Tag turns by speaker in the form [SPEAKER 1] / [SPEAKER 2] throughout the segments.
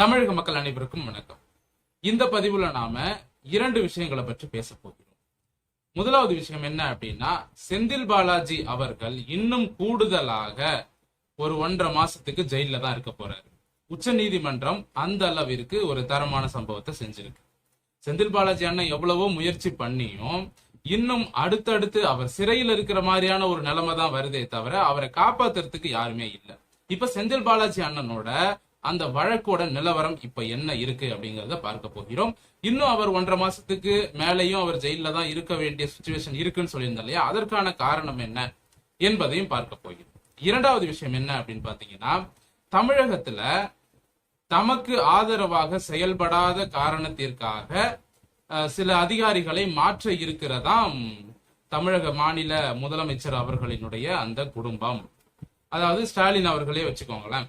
[SPEAKER 1] தமிழக மக்கள் அனைவருக்கும் வணக்கம். இந்த பதிவுல நாம இரண்டு விஷயங்களை பற்றி பேச போகிறோம். முதலாவது விஷயம் என்ன அப்படின்னா செந்தில் பாலாஜி அவர்கள் இன்னும் கூடுதலாக ஒரு ஒன்றரை மாசத்துக்கு ஜெயில தான் இருக்க போறாரு. உச்ச நீதிமன்றம் அந்த அளவிற்கு ஒரு தரமான சம்பவத்தை செஞ்சிருக்கு. செந்தில் பாலாஜி அண்ணன் எவ்வளவோ முயற்சி பண்ணியும் இன்னும் அடுத்தடுத்து அவர் சிறையில் இருக்கிற மாதிரியான ஒரு நிலைமை தான் வருதே தவிர அவரை காப்பாத்துறதுக்கு யாருமே இல்லை. இப்ப செந்தில் பாலாஜி அண்ணனோட அந்த வழக்கோட நிலவரம் இப்ப என்ன இருக்கு அப்படிங்கறத பார்க்க போகிறோம். இன்னும் அவர் ஒன்றரை மாசத்துக்கு மேலேயும் அவர் ஜெயில தான் இருக்க வேண்டிய சுச்சுவேஷன் இருக்குன்னு சொல்லியிருந்தோம் இல்லையா? அதற்கான காரணம் என்ன என்பதையும் பார்க்க போகிறோம். இரண்டாவது விஷயம் என்ன அப்படின்னு பாத்தீங்கன்னா தமிழகத்துல தமக்கு ஆதரவாக செயல்படாத காரணத்திற்காக சில அதிகாரிகளை மாற்ற இருக்கிறதாம் தமிழக மாநில முதலமைச்சர் அவர்களினுடைய அந்த குடும்பம். அதாவது ஸ்டாலின் அவர்களே வச்சுக்கோங்களேன்.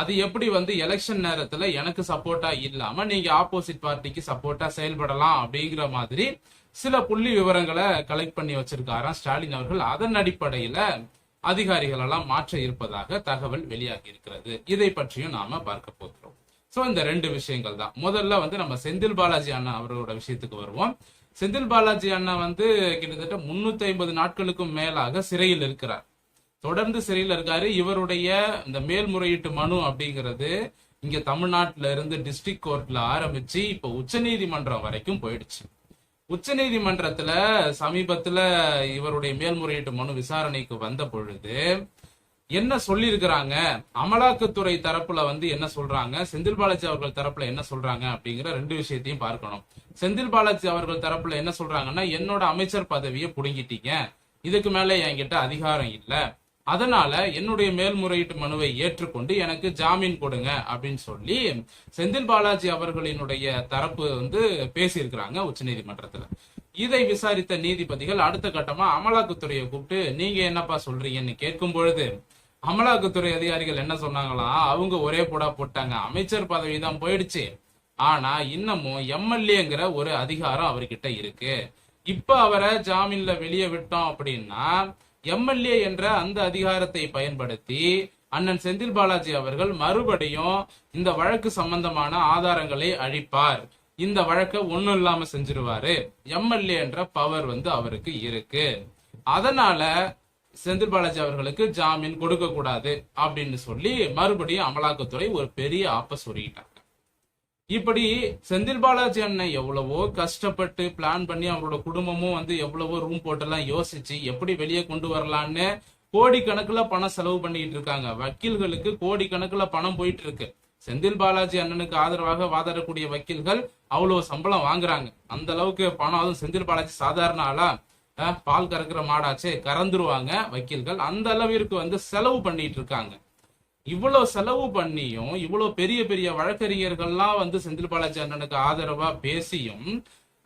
[SPEAKER 1] அது எப்படி வந்து எலெக்ஷன் நேரத்துல எனக்கு சப்போர்ட்டா இல்லாம நீங்க ஆப்போசிட் பார்ட்டிக்கு சப்போர்ட்டா செயல்படலாம் அப்படிங்கிற மாதிரி சில புள்ளி விவரங்களை கலெக்ட் பண்ணி வச்சிருக்காராம் ஸ்டாலின் அவர்கள். அதன் அடிப்படையில அதிகாரிகள் எல்லாம் மாற்ற இருப்பதாக தகவல் வெளியாகி இருக்கிறது. இதை பற்றியும் நாம பார்க்க போகிறோம். சோ இந்த ரெண்டு விஷயங்கள் தான். முதல்ல வந்து நம்ம செந்தில் பாலாஜி அண்ணா அவர்களோட விஷயத்துக்கு வருவோம். செந்தில் பாலாஜி அண்ணா வந்து கிட்டத்தட்ட முன்னூத்தி ஐம்பது நாட்களுக்கும் மேலாக சிறையில் இருக்கிறார். தொடர்ந்து சிறையில் இருக்காரு. இவருடைய இந்த மேல்முறையீட்டு மனு அப்படிங்கிறது இங்க தமிழ்நாட்டில இருந்து டிஸ்ட்ரிக்ட் கோர்ட்ல ஆரம்பிச்சு இப்ப உச்சநீதிமன்றம் வரைக்கும் போயிடுச்சு. உச்சநீதிமன்றத்துல சமீபத்துல இவருடைய மேல்முறையீட்டு மனு விசாரணைக்கு வந்த பொழுது என்ன சொல்லியிருக்கிறாங்க? அமலாக்கத்துறை தரப்புல வந்து என்ன சொல்றாங்க? செந்தில் பாலாஜி அவர்கள் தரப்புல என்ன சொல்றாங்க? அப்படிங்கிற ரெண்டு விஷயத்தையும் பார்க்கணும். செந்தில் பாலாஜி அவர்கள் தரப்புல என்ன சொல்றாங்கன்னா என்னோட அமைச்சர் பதவியை புடுங்கிட்டீங்க. இதுக்கு மேல என்கிட்ட அதிகாரம் இல்லை. அதனால என்னுடைய மேல்முறையீட்டு மனுவை ஏற்றுக்கொண்டு எனக்கு ஜாமீன் கொடுங்க அப்படின்னு சொல்லி செந்தில் பாலாஜி அவர்களினுடைய தரப்பு வந்து பேசியிருக்கிறாங்க உச்சநீதிமன்றத்துல. இதை விசாரித்த நீதிபதிகள் அடுத்த கட்டமா அமலாக்கத்துறையை கூப்பிட்டு நீங்க என்னப்பா சொல்றீங்கன்னு கேட்கும் பொழுது அமலாக்கத்துறை அதிகாரிகள் என்ன சொன்னாங்களா? அவங்க ஒரே போடா போட்டாங்க. அமைச்சர் பதவி தான் போயிடுச்சு. ஆனா இன்னமும் எம்எல்ஏங்கிற ஒரு அதிகாரம் அவர்கிட்ட இருக்கு. இப்ப அவரை ஜாமீன்ல வெளியே விட்டோம் அப்படின்னா எம்எல்ஏ என்ற அந்த அதிகாரத்தை பயன்படுத்தி அண்ணன் செந்தில் பாலாஜி அவர்கள் மறுபடியும் இந்த வழக்கு சம்பந்தமான ஆதாரங்களை அழிப்பார். இந்த வழக்கை ஒண்ணும் இல்லாம செஞ்சிருவாரு. எம்எல்ஏ என்ற பவர் வந்து அவருக்கு இருக்கு. அதனால செந்தில் பாலாஜி அவர்களுக்கு ஜாமீன் கொடுக்க கூடாது அப்படின்னு சொல்லி மறுபடியும் அமலாக்கத்துறை ஒரு பெரிய ஆப்ப சொல்லிட்டார் இப்படி செந்தில் பாலாஜி அண்ணன் எவ்வளவோ கஷ்டப்பட்டு பிளான் பண்ணி அவரோட குடும்பமும் வந்து எவ்வளவோ ரூம் போட்டெல்லாம் யோசிச்சு எப்படி வெளியே கொண்டு வரலான்னு கோடிக்கணக்கில் பணம் செலவு பண்ணிட்டு இருக்காங்க. வக்கீல்களுக்கு கோடிக்கணக்கில் பணம் போயிட்டு இருக்கு. செந்தில் பாலாஜி அண்ணனுக்கு ஆதரவாக வாதாடக்கூடிய வக்கீல்கள் அவ்வளவு சம்பளம் வாங்குறாங்க. அந்த அளவுக்கு பணம் அதுவும் செந்தில் பாலாஜி சாதாரண ஆளா? பால் கறக்குற மாடாச்சே கறந்துருவாங்க வக்கீல்கள். அந்த அளவிற்கு வந்து செலவு பண்ணிட்டு இருக்காங்க. இவ்வளவு செலவு பண்ணியும் இவ்வளவு பெரிய பெரிய வழக்கறிஞர்கள்லாம் வந்து செந்தில் பாலாஜி அண்ணனுக்கு ஆதரவா பேசியும்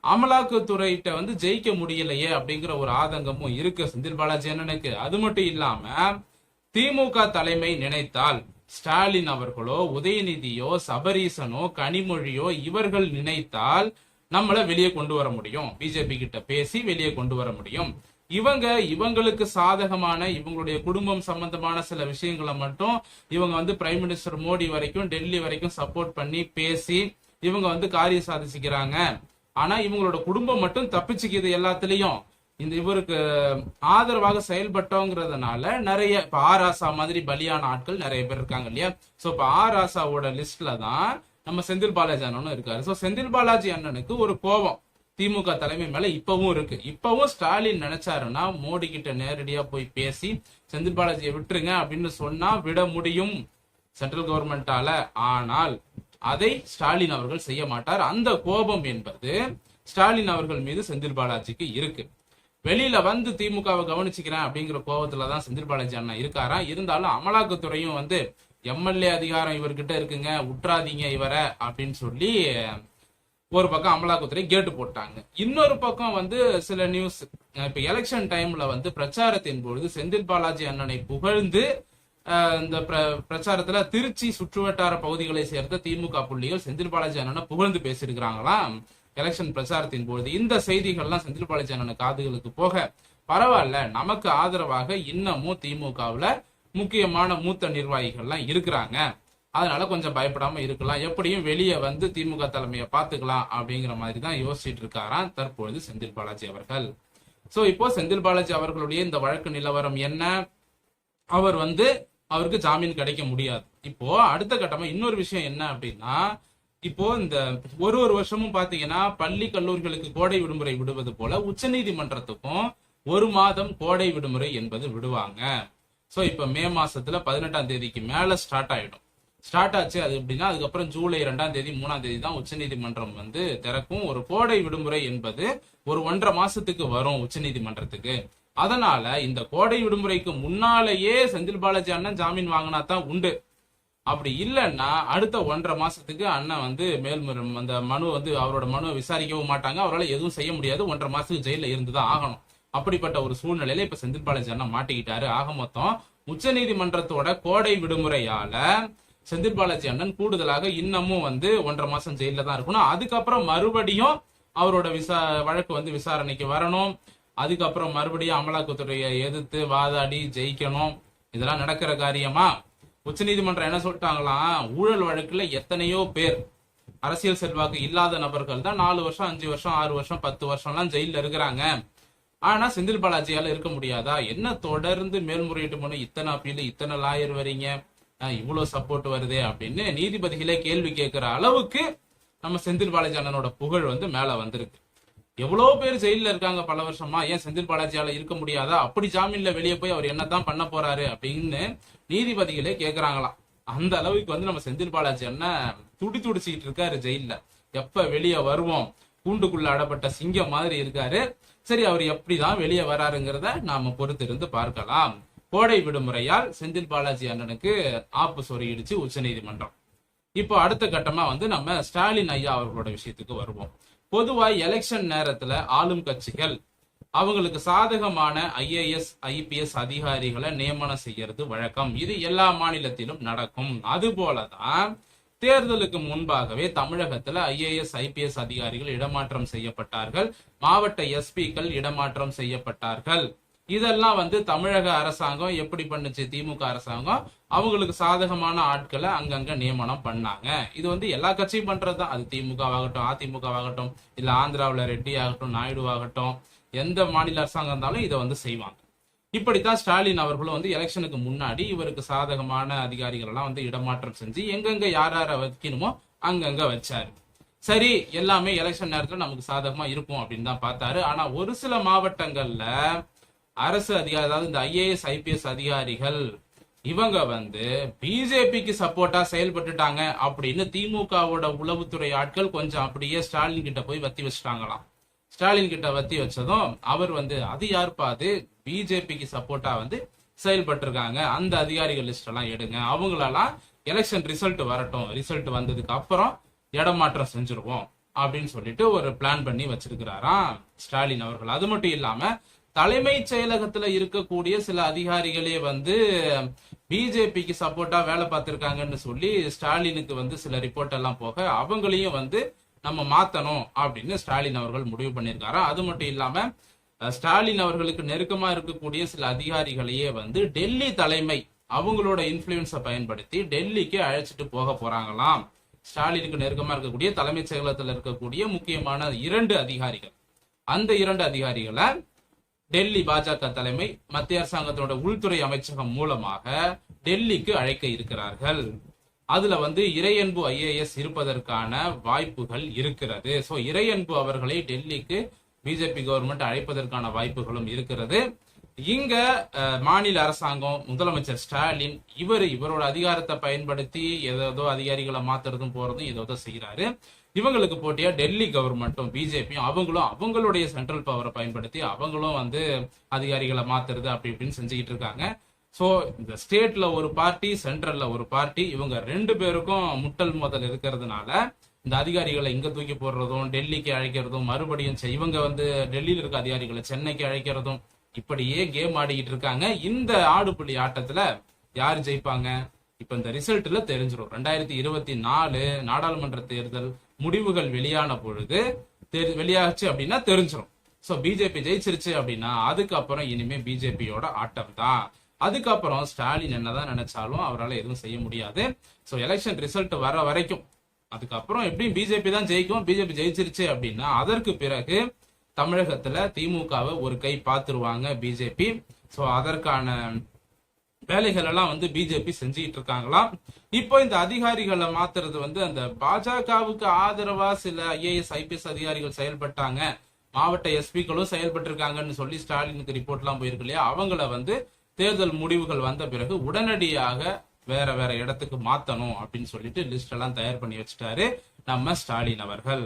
[SPEAKER 1] அமலாக்கத்துறையிட்ட வந்து ஜெயிக்க முடியலையே அப்படிங்கிற ஒரு ஆதங்கமும் இருக்கு செந்தில் பாலாஜி அண்ணனுக்கு அது மட்டும் இல்லாம திமுக தலைமை நினைத்தால் ஸ்டாலின் அவர்களோ உதயநிதியோ சபரீசனோ கனிமொழியோ இவர்கள் நினைத்தால் நம்மள வெளியே கொண்டு வர முடியும். பிஜேபி கிட்ட பேசி வெளியே கொண்டு வர முடியும். இவங்க இவங்களுக்கு சாதகமான இவங்களுடைய குடும்பம் சம்பந்தமான சில விஷயங்களை மட்டும் இவங்க வந்து பிரைம் மினிஸ்டர் மோடி வரைக்கும் டெல்லி வரைக்கும் சப்போர்ட் பண்ணி பேசி இவங்க வந்து காரியம் சாதிச்சுக்கிறாங்க. ஆனா இவங்களோட குடும்பம் மட்டும் தப்பிச்சுக்குது எல்லாத்துலயும். இந்த இவருக்கு ஆதரவாக செயல்பட்டோங்கிறதுனால நிறைய இப்ப ஆர் ஆசா மாதிரி பலியான ஆட்கள் நிறைய பேர் இருக்காங்க இல்லையா? சோ இப்ப ஆர் ஆசாவோட லிஸ்ட்ல தான் நம்ம செந்தில் பாலாஜி அண்ணனும் இருக்காரு. சோ செந்தில் பாலாஜி அண்ணனுக்கு ஒரு கோபம். திமுக தலைமை மேல இப்பவும் இருக்கு. இப்பவும் ஸ்டாலின் நினைச்சாருன்னா மோடி கிட்ட நேரடியா போய் பேசி செந்தில் பாலாஜியை விட்டுருங்க அப்படின்னு சொன்னா விட முடியும் சென்ட்ரல் கவர்மெண்டால. ஆனால் அதை ஸ்டாலின் அவர்கள் செய்ய மாட்டார். அந்த கோபம் என்பது ஸ்டாலின் அவர்கள் மீது செந்தில் பாலாஜிக்கு இருக்கு. வெளியில வந்து திமுகவை கவனிச்சுக்கிறேன் அப்படிங்கிற கோபத்துலதான் செந்தில் பாலாஜி அண்ணா இருக்காரா? இருந்தாலும் அமலாக்கத்துறையும் வந்து எம்எல்ஏ அதிகாரம் இவர்கிட்ட இருக்குங்க உற்றாதீங்க இவரை அப்படின்னு சொல்லி ஒரு பக்கம் அமலாக்கத்துறை கேட்டு போட்டாங்க. இன்னொரு பக்கம் வந்து சில நியூஸ் இப்ப எலெக்ஷன் டைம்ல வந்து பிரச்சாரத்தின் பொழுது செந்தில் பாலாஜி அண்ணனை புகழ்ந்து இந்த பிரச்சாரத்துல திருச்சி சுற்றுவட்டார பகுதிகளை சேர்ந்த திமுக புள்ளிகள் செந்தில் பாலாஜி அண்ணனை புகழ்ந்து பேசியிருக்கிறாங்களாம். எலெக்ஷன் பிரச்சாரத்தின் பொழுது இந்த செய்திகள்லாம் செந்தில் பாலாஜி அண்ணன் காதுகளுக்கு போக பரவாயில்ல. நமக்கு ஆதரவாக இன்னமும் திமுகவுல முக்கியமான மூத்த நிர்வாகிகள்லாம் இருக்கிறாங்க. அதனால கொஞ்சம் பயப்படாம இருக்கலாம். எப்படியும் வெளியே வந்து திமுக தலைமையை பார்த்துக்கலாம் அப்படிங்கிற மாதிரி தான் யோசிச்சுட்டு இருக்காராம் தற்பொழுது செந்தில் பாலாஜி அவர்கள். சோ இப்போ செந்தில் பாலாஜி அவர்களுடைய இந்த வழக்கு நிலவரம் என்ன? அவர் வந்து அவருக்கு ஜாமீன் கிடைக்க முடியாது. இப்போ அடுத்த கட்டமா இன்னொரு விஷயம் என்ன அப்படின்னா இப்போ இந்த ஒரு ஒரு வருஷமும் பாத்தீங்கன்னா பள்ளி கல்லூரிகளுக்கு கோடை விடுமுறை விடுவது போல உச்சநீதிமன்றத்துக்கும் ஒரு மாதம் கோடை விடுமுறை என்பது விடுவாங்க. சோ இப்ப மே மாசத்துல பதினெட்டாம் தேதிக்கு மேல ஸ்டார்ட் ஆயிடும். ஸ்டார்ட் ஆச்சு அது எப்படின்னா அதுக்கப்புறம் ஜூலை ரெண்டாம் தேதி மூணாம் தேதி தான் உச்சநீதிமன்றம் வந்து திறக்கும் ஒரு கோடை விடுமுறை என்பது ஒரு ஒன்றரை மாசத்துக்கு வரும் உச்சநீதிமன்றத்துக்கு. அதனால இந்த கோடை விடுமுறைக்கு முன்னாலேயே செந்தில் பாலாஜி அண்ணன் ஜாமீன் வாங்கினா தான் உண்டு. அப்படி இல்லைன்னா அடுத்த ஒன்றரை மாசத்துக்கு அண்ணன் வந்து மேல்முறை அந்த மனு வந்து அவரோட மனுவை விசாரிக்கவும் மாட்டாங்க. அவரால் எதுவும் செய்ய முடியாது. ஒன்றரை மாசத்துக்கு ஜெயில இருந்துதான் ஆகணும். அப்படிப்பட்ட ஒரு சூழ்நிலையில இப்ப செந்தில் பாலாஜி அண்ணன் மாட்டிக்கிட்டாரு. ஆக மொத்தம் உச்ச நீதிமன்றத்தோட கோடை விடுமுறையால செந்தில் பாலாஜி அண்ணன் கூடுதலாக இன்னமும் வந்து ஒன்றரை மாசம் ஜெயில தான் இருக்கணும். அதுக்கப்புறம் மறுபடியும் அவரோட விசா வழக்கு வந்து விசாரணைக்கு வரணும். அதுக்கப்புறம் மறுபடியும் அமலாக்கத்துறையை எதிர்த்து வாதாடி ஜெயிக்கணும். இதெல்லாம் நடக்கிற காரியமா? உச்சநீதிமன்றம் என்ன சொல்லிட்டாங்களாம் ஊழல் வழக்குல எத்தனையோ பேர் அரசியல் செல்வாக்கு இல்லாத நபர்கள் தான் நாலு வருஷம் அஞ்சு வருஷம் ஆறு வருஷம் பத்து வருஷம்லாம் ஜெயில இருக்கிறாங்க. ஆனா செந்தில் பாலாஜியால இருக்க முடியாதா? என்ன தொடர்ந்து மேல்முறையீட்டு மனு இத்தனை அப்பீல் இத்தனை லாயர் வரீங்க? இவ்வளவு சப்போர்ட் வருதே அப்படின்னு நீதிபதிகளே கேள்வி கேட்கிற அளவுக்கு நம்ம செந்தில் பாலாஜி அண்ணனோட புகழ் வந்து மேல வந்திருக்கு. எவ்வளவு பேர் ஜெயில இருக்காங்க பல வருஷமா? ஏன் செந்தில் பாலாஜியால இருக்க முடியாதா? அப்படி ஜாமீன்ல வெளியே போய் அவர் என்னதான் பண்ண போறாரு அப்படின்னு நீதிபதிகளே கேக்குறாங்களாம். அந்த அளவுக்கு வந்து நம்ம செந்தில் பாலாஜி அண்ணன் துடி துடிச்சுக்கிட்டு இருக்காரு ஜெயில்ல. எப்ப வெளியே வருவோம்? கூண்டுக்குள்ள அடப்பட்ட சிங்கம் மாதிரி இருக்காரு. சரி அவர் எப்படிதான் வெளியே வராருங்கிறத நாம பொறுத்திருந்து பார்க்கலாம். கோடை விடுமுறையால் செந்தில் பாலாஜி அண்ணனுக்கு ஆப்பு சொருகிடுச்சு உச்சநீதிமன்றம். இப்போ அடுத்த கட்டமா வந்து நம்ம ஸ்டாலின் ஐயா அவர்களோட விஷயத்துக்கு வருவோம். பொதுவா எலெக்ஷன் நேரத்துல ஆளும் கட்சிகள் அவங்களுக்கு சாதகமான ஐஏஎஸ் ஐபிஎஸ் அதிகாரிகளை நியமனம் செய்யறது வழக்கம். இது எல்லா மாநிலத்திலும் நடக்கும். அது போலதான் தேர்தலுக்கு முன்பாகவே தமிழகத்துல ஐஏஎஸ் ஐபிஎஸ் அதிகாரிகள் இடமாற்றம் செய்யப்பட்டார்கள். மாவட்ட எஸ்பிக்கள் இடமாற்றம் செய்யப்பட்டார்கள். இதெல்லாம் வந்து தமிழக அரசாங்கம் எப்படி பண்ணுச்சு? திமுக அரசாங்கம் அவங்களுக்கு சாதகமான ஆட்களை அங்கங்க நியமனம் பண்ணாங்க. இது வந்து எல்லா கட்சியும் பண்றதுதான். அது திமுக ஆகட்டும் அதிமுக ஆகட்டும் இல்ல ஆந்திராவுல ரெட்டி ஆகட்டும் நாயுடு ஆகட்டும் எந்த மாநில அரசாங்கம் இருந்தாலும் இதை வந்து செய்வாங்க. இப்படித்தான் ஸ்டாலின் அவர்களும் வந்து எலெக்ஷனுக்கு முன்னாடி இவருக்கு சாதகமான அதிகாரிகள் எல்லாம் வந்து இடமாற்றம் செஞ்சு எங்கெங்க யார் யார வைக்கணுமோ அங்கங்க வச்சாரு. சரி எல்லாமே எலெக்ஷன் நேரத்துல நமக்கு சாதகமா இருக்கும் அப்படின்னு தான் பார்த்தாரு. ஆனா ஒரு சில மாவட்டங்கள்ல அரசு அதிகாரி அதாவது இந்த ஐஏஎஸ் ஐபிஎஸ் அதிகாரிகள் இவங்க வந்து பிஜேபிக்கு சப்போர்ட்டா செயல்பட்டுட்டாங்க அப்படின்னு திமுகவோட உளவுத்துறை ஆட்கள் கொஞ்சம் அப்படியே ஸ்டாலின் கிட்ட போய் வத்தி வச்சுட்டாங்களாம். ஸ்டாலின் கிட்ட வத்தி வச்சதும் அவர் வந்து அது யாருப்பா அது? பிஜேபிக்கு சப்போர்ட்டா வந்து செயல்பட்டு இருக்காங்க அந்த அதிகாரிகள் லிஸ்ட் எல்லாம் எடுங்க. அவங்களெல்லாம் எலெக்ஷன் ரிசல்ட் வரட்டும். ரிசல்ட் வந்ததுக்கு அப்புறம் இடமாற்றம் செஞ்சிருவோம் அப்படின்னு சொல்லிட்டு ஒரு பிளான் பண்ணி வச்சிருக்கிறாராம் ஸ்டாலின் அவர்கள். அது மட்டும் இல்லாம தலைமைச் செயலகத்துல இருக்கக்கூடிய சில அதிகாரிகளே வந்து பிஜேபிக்கு சப்போர்ட்டா வேலை பார்த்திருக்காங்கன்னு சொல்லி ஸ்டாலினுக்கு வந்து சில ரிப்போர்ட் எல்லாம் போக அவங்களையும் வந்து நம்ம மாத்தணும் அப்படின்னு ஸ்டாலின் அவர்கள் முடிவு பண்ணியிருக்காரா? அது மட்டும் இல்லாம ஸ்டாலின் அவர்களுக்கு நெருக்கமா இருக்கக்கூடிய சில அதிகாரிகளையே வந்து டெல்லி தலைமை அவங்களோட இன்ஃபுளுன்ஸை பயன்படுத்தி டெல்லிக்கு அழைச்சிட்டு போக போறாங்களாம். ஸ்டாலினுக்கு நெருக்கமா இருக்கக்கூடிய தலைமைச் செயலகத்தில் இருக்கக்கூடிய முக்கியமான இரண்டு அதிகாரிகள். அந்த இரண்டு அதிகாரிகளை டெல்லி பாஜக தலைமை மத்திய அரசாங்கத்தோட உள்துறை அமைச்சகம் மூலமாக டெல்லிக்கு அழைக்க இருக்கிறார்கள். அதுல வந்து இறையன்பு ஐஏஎஸ் இருப்பதற்கான வாய்ப்புகள் இருக்கிறது. சோ இறையன்பு அவர்களை டெல்லிக்கு பிஜேபி கவர்மெண்ட் அழைப்பதற்கான வாய்ப்புகளும் இருக்கிறது. இங்க மாநில அரசாங்கம் முதலமைச்சர் ஸ்டாலின் இவர் இவரோட அதிகாரத்தை பயன்படுத்தி ஏதோ அதிகாரிகளை மாத்துறதும் போறதும் ஏதோ செய்யறாரு இவங்களுக்கு போட்டியா டெல்லி கவர்மெண்ட்டும் பிஜேபியும் அவங்களும் அவங்களுடைய சென்ட்ரல் பவரை பயன்படுத்தி அவங்களும் வந்து அதிகாரிகளை மாத்துறது அப்படி இப்படின்னு செஞ்சுக்கிட்டு இருக்காங்க. ஸோ இந்த ஸ்டேட்ல ஒரு பார்ட்டி சென்ட்ரல்ல ஒரு பார்ட்டி இவங்க ரெண்டு பேருக்கும் முட்டல் மோதல் இருக்கிறதுனால இந்த அதிகாரிகளை இங்க தூக்கி போடுறதும் டெல்லிக்கு அழைக்கிறதும் மறுபடியும் இவங்க வந்து டெல்லியில இருக்க அதிகாரிகளை சென்னைக்கு அழைக்கிறதும் இப்படியே கேம் ஆடிக்கிட்டு இருக்காங்க. இந்த ஆடுபுலி ஆட்டத்துல யார் ஜெயிப்பாங்க? இப்ப இந்த ரிசல்ட்ல தெரிஞ்சிடும் ரெண்டாயிரத்தி இருபத்தி நாலு நாடாளுமன்ற தேர்தல் முடிவுகள் வெளியான பொழுது தெரி- வெளியாச்சு அப்படின்னா தெரிஞ்சிடும் சோ பிஜேபி ஜெயிச்சிருச்சு அப்படின்னா அதுக்கப்புறம் இனிமே பிஜேபியோட ஆட்டம் தான். அதுக்கப்புறம் ஸ்டாலின் என்னதான் நினைச்சாலும் அவரால் எதுவும் செய்ய முடியாது. ஸோ எலெக்ஷன் ரிசல்ட் வர வரைக்கும். அதுக்கப்புறம் எப்படியும் பிஜேபி தான் ஜெயிக்கும். பிஜேபி ஜெயிச்சிருச்சு அப்படின்னா அதற்கு பிறகு தமிழகத்துல திமுகவை ஒரு கை பார்த்துருவாங்க பிஜேபி. ஸோ அதற்கான வேலைகள் எல்லாம் வந்து பிஜேபி செஞ்சுக்கிட்டு இருக்காங்களாம் இப்போ இந்த அதிகாரிகளை மாத்துறது வந்து அந்த பாஜகவுக்கு ஆதரவா சில ஐஏஎஸ் ஐபிஎஸ் அதிகாரிகள் செயல்பட்டாங்க. மாவட்ட எஸ்பிக்களும் செயல்பட்டிருக்காங்கன்னு சொல்லி ஸ்டாலினுக்கு ரிப்போர்ட் எல்லாம் போயிருக்கு இல்லையா? அவங்கள வந்து தேர்தல் முடிவுகள் வந்த பிறகு உடனடியாக வேற வேற இடத்துக்கு மாத்தணும் அப்படின்னு சொல்லிட்டு லிஸ்ட் எல்லாம் தயார் பண்ணி வச்சுட்டாரு நம்ம ஸ்டாலின் அவர்கள்.